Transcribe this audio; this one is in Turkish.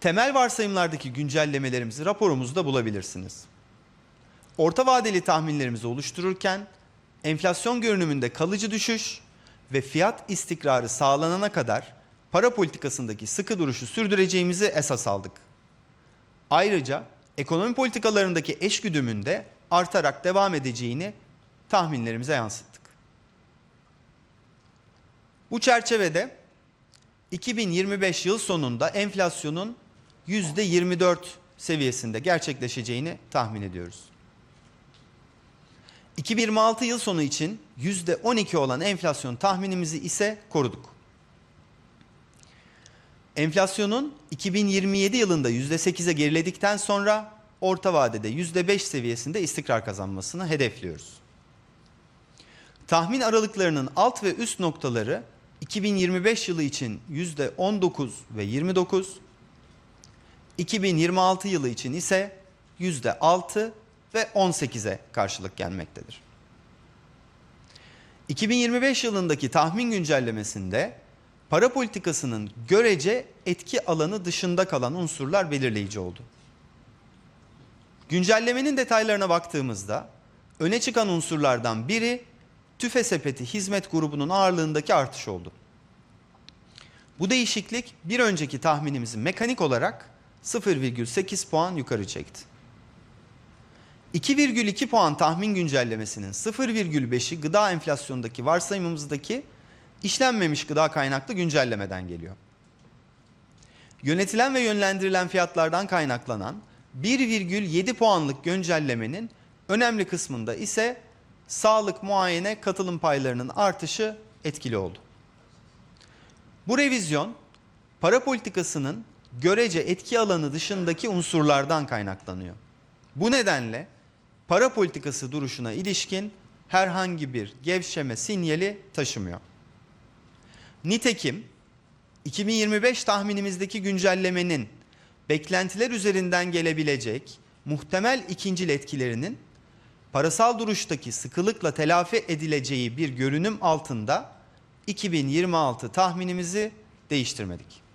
Temel varsayımlardaki güncellemelerimizi raporumuzda bulabilirsiniz. Orta vadeli tahminlerimizi oluştururken enflasyon görünümünde kalıcı düşüş ve fiyat istikrarı sağlanana kadar para politikasındaki sıkı duruşu sürdüreceğimizi esas aldık. Ayrıca ekonomi politikalarındaki eşgüdümün de artarak devam edeceğini tahminlerimize yansıttık. Bu çerçevede 2025 yıl sonunda enflasyonun %24 seviyesinde gerçekleşeceğini tahmin ediyoruz. 2026 yıl sonu için %12 olan enflasyon tahminimizi ise koruduk. Enflasyonun 2027 yılında %8'e geriledikten sonra orta vadede %5 seviyesinde istikrar kazanmasını hedefliyoruz. Tahmin aralıklarının alt ve üst noktaları 2025 yılı için %19 ve 29, 2026 yılı için ise %6 ve 18'e karşılık gelmektedir. 2025 yılındaki tahmin güncellemesinde para politikasının görece etki alanı dışında kalan unsurlar belirleyici oldu. Güncellemenin detaylarına baktığımızda öne çıkan unsurlardan biri tüfe sepeti hizmet grubunun ağırlığındaki artış oldu. Bu değişiklik bir önceki tahminimizi mekanik olarak 0,8 puan yukarı çekti. 2,2 puan tahmin güncellemesinin 0,5'i gıda enflasyondaki varsayımımızdaki işlenmemiş gıda kaynaklı güncellemeden geliyor. Yönetilen ve yönlendirilen fiyatlardan kaynaklanan 1,7 puanlık güncellemenin önemli kısmında ise sağlık muayene katılım paylarının artışı etkili oldu. Bu revizyon para politikasının görece etki alanı dışındaki unsurlardan kaynaklanıyor. Bu nedenle para politikası duruşuna ilişkin herhangi bir gevşeme sinyali taşımıyor. Nitekim 2025 tahminimizdeki güncellemenin beklentiler üzerinden gelebilecek muhtemel ikincil etkilerinin parasal duruştaki sıkılıkla telafi edileceği bir görünüm altında 2026 tahminimizi değiştirmedik.